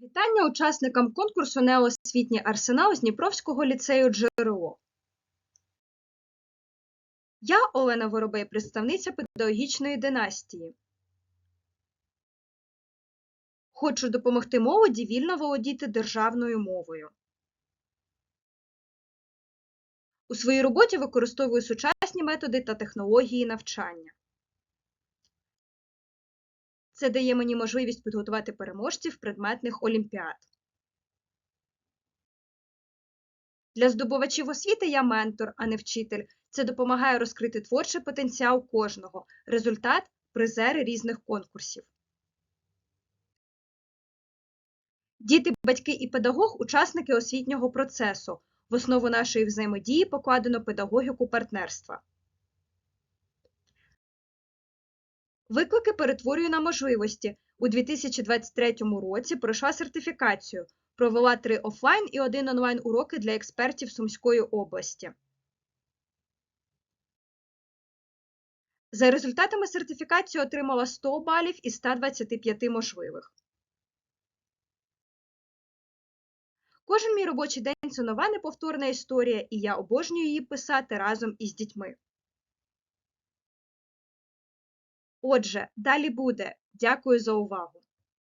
Вітання учасникам конкурсу «Неосвітній арсенал» з Дніпровського ліцею «Джерело». Я Олена Воробей, представниця педагогічної династії. Хочу допомогти молоді вільно володіти державною мовою. У своїй роботі використовую сучасні методи та технології навчання. Це дає мені можливість підготувати переможців предметних олімпіад. Для здобувачів освіти я ментор, а не вчитель. Це допомагає розкрити творчий потенціал кожного. Результат призери різних конкурсів. Діти, батьки і педагог учасники освітнього процесу. В основу нашої взаємодії покладено педагогіку партнерства. Виклики перетворюю на можливості. У 2023 році пройшла сертифікацію, провела три офлайн і один онлайн уроки для експертів Сумської області. За результатами сертифікації отримала 100 балів із 125 можливих. Кожен мій робочий день це нова неповторна історія, і я обожнюю її писати разом із дітьми. Отже, далі буде. Дякую за увагу!